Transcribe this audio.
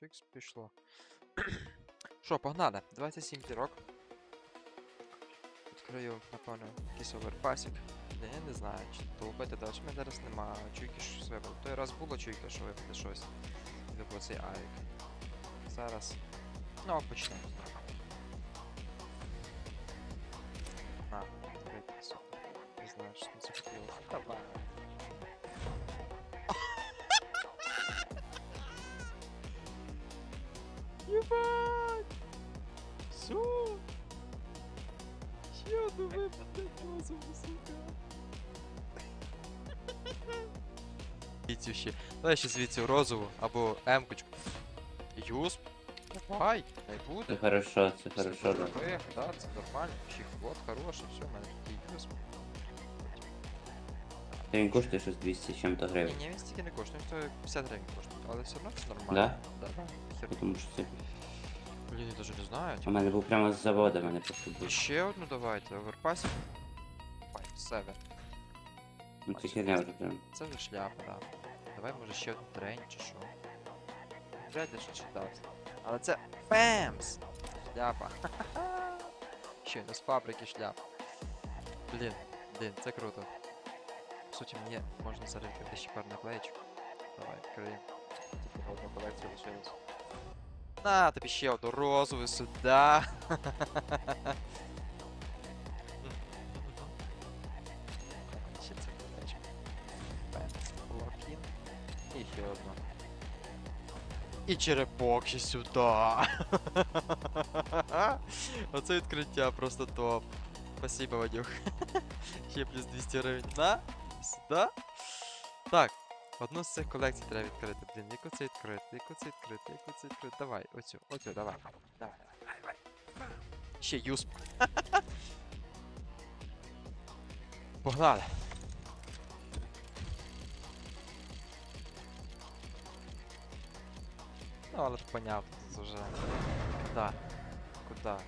чикс пішло. Що, погнали? 27 дірок. Відкрию, напевно, якийсь оверпасік. Я не знаю, чи долбити далі. Мене зараз нема чуйки, що випало. Той раз було чуйка, що випаде щось. Випав цей авік. Зараз. Ну, почнемо. На, випаде супер. Не знаю, що це захотілося. Давай. Єбать! Що? Ще одну випаде розуму, сука. Звідси ще. Давай ще звідси розову або М-кочку. Юсп. Давай, не Це хорошо, це хорошо. да. добре, це нормально. Чехлот хороший, все, в мене такий юсп. Та він коштує щось 200 з чим-то Ні, гривень. ні, він стільки не коштує, він стоїть 50 гривень коштує, але все одно це нормально. Да? Да, да. Хер, Тому що це. блін, я даже не знаю. У мене був прямо з заводу, мене просто І був. ще одну давайте, оверпасик. Ой, себе. Ну це херня вже прям. Це вже шляпа, да. Давай може ще одну трень чи що. Вряд ли що ще дасть. Але це ФЕМС! Шляпа. Ще не з фабрики шляпа. Блін, блін, це круто. По суті, мені можна зараз відкрити ще пару наклеєчок. Давай, відкриємо. Тільки одну колекцію лишилось. На, тобі ще одну розову сюди. Ще це колекція. Локін. І ще одна. І черепок ще сюди. Оце відкриття просто топ. Спасибо, Вадюх. Ще плюс 200 гривень. На, сюди. Так, одну з цих колекцій треба відкрити. Блін, яку це відкрити, яку це відкрити, яку це відкрити. Давай, оцю, оцю, давай. Давай, давай, давай. Ще юсп. Погнали. Ну, але ж понятно, тут уже. Куда? Куда?